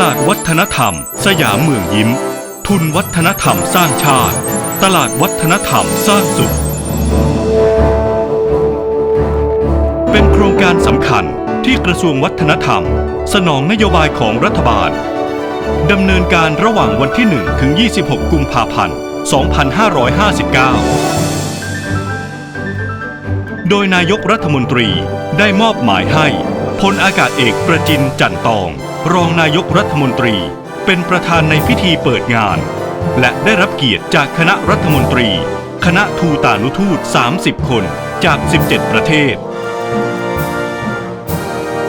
ลาดวัฒนธรรม สยามเมืองยิ้ม ทุนวัฒนธรรมสร้างชาติ ตลาดวัฒนธรรมสร้างสุข เป็นโครงการสำคัญที่กระทรวงวัฒนธรรม สนองนโยบายของรัฐบาลดำเนินการระหว่างวันที่ 1 ถึง 26 กุมภาพันธ์ 2559 โดยนายกรัฐมนตรีได้มอบหมายให้พลอากาศเอกประจินจันตอง รองนายกรัฐมนตรี เป็นประธานในพิธีเปิดงาน และได้รับเกียรติจากคณะรัฐมนตรี คณะทูตานุทูต 30 คนจาก 17 ประเทศ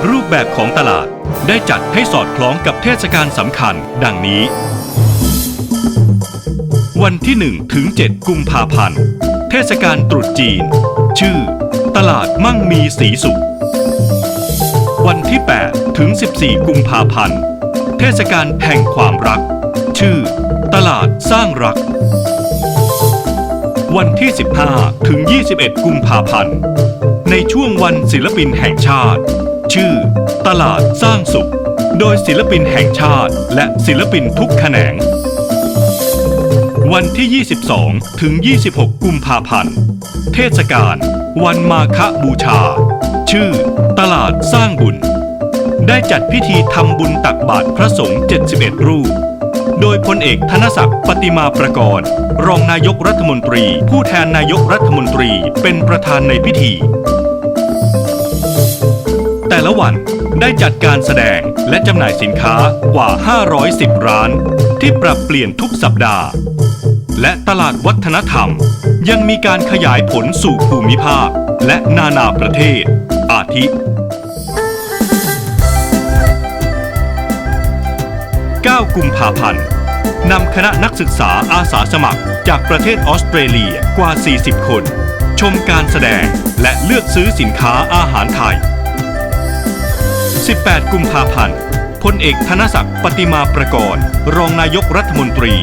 รูปแบบของตลาดได้จัดให้สอดคล้องกับเทศกาลสำคัญดังนี้ วันที่ 1 ถึง 7 กุมภาพันธ์ เทศกาลตรุษจีน ชื่อ ตลาดมั่งมีสีสุข วันที่ 8 ถึง 14 กุมภาพันธ์ เทศกาลแห่งความรัก ชื่อ ตลาดสร้างรัก วันที่ 15 ถึง 21 กุมภาพันธ์ ในช่วงวันศิลปินแห่งชาติ ชื่อ ตลาดสร้างสุข โดยศิลปินแห่งชาติ และศิลปินทุกแขนง วันที่ 22 ถึง 26 กุมภาพันธ์ เทศกาลวันมาฆบูชา ชื่อ ตลาดสร้างบุญ ได้จัดพิธีทำบุญตักบาตรพระสงฆ์ 71 รูป โดยพลเอกธนศักดิ์ปฏิมาประกรณ์รองนายกรัฐมนตรี ผู้แทนนายกรัฐมนตรีเป็นประธานในพิธี แต่ละวันได้จัดการแสดงและจำหน่ายสินค้ากว่า 510 ร้าน ที่ปรับเปลี่ยนทุกสัปดาห์ และตลาดวัฒนธรรม ยังมีการขยายผลสู่ภูมิภาคและนานาประเทศ อาทิ 9 กุมภาพันธ์นำคณะนักศึกษาอาสาสมัครจากประเทศออสเตรเลียกว่า 40 คน ชมการแสดงและเลือกซื้อสินค้าอาหารไทย 18 กุมภาพันธ์พลเอกธนศักดิ์ปฏิมาประกรณ์รองนายกรัฐมนตรี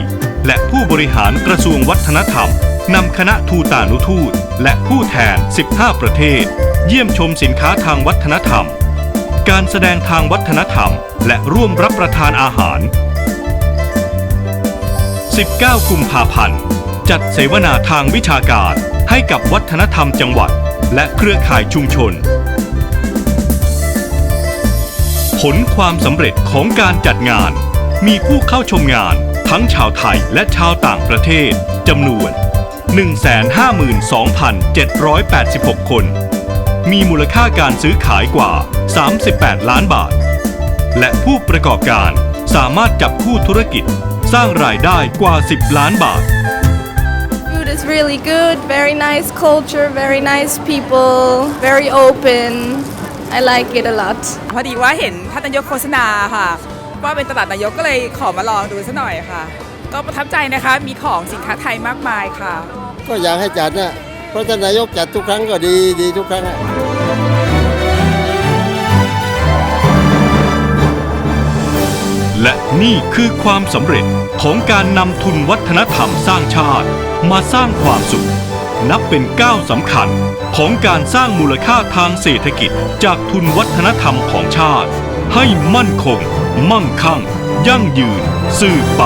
และผู้บริหารกระทรวงวัฒนธรรมนำคณะทูตานุทูต และผู้แทน 15 ประเทศ เยี่ยมชมสินค้าทางวัฒนธรรม การแสดงทางวัฒนธรรม และร่วมรับประทานอาหาร 19 กุมภาพันธ์ จัดเสวนาทางวิชาการ ให้กับวัฒนธรรมจังหวัด และเครือข่ายชุมชน ผลความสำเร็จของการจัดงาน มีผู้เข้าชมงานทั้งชาวไทยและชาวต่างประเทศจำนวน 152,786 คน มีมูลค่าการซื้อขายกว่า 38 ล้านบาท และผู้ประกอบการสามารถจับคู่ธุรกิจสร้างรายได้กว่า 10 ล้านบาท Food is really good, very nice culture, very nice people, very open. I like it a lot. พอดีว่าเห็นท่านนายกโฆษณาค่ะ ว่าเป็นตลาดนายกก็เลยขอมาลองดูซะหน่อยค่ะ ก็ประทับใจนะคะมีของสินค้าไทยมากมายค่ะ ก็อยากให้จัดนะเพราะท่านนายกจัดทุกครั้งก็ดีดีทุกครั้งอะและ นี่คือความสำเร็จของการนำทุนวัฒนธรรมสร้างชาติ มาสร้างความสุข นับเป็นก้าวสำคัญของการสร้างมูลค่าทางเศรษฐกิจจากทุนวัฒนธรรมของชาติ ให้มั่นคง มั่งคั่ง ยั่งยืน สืบไป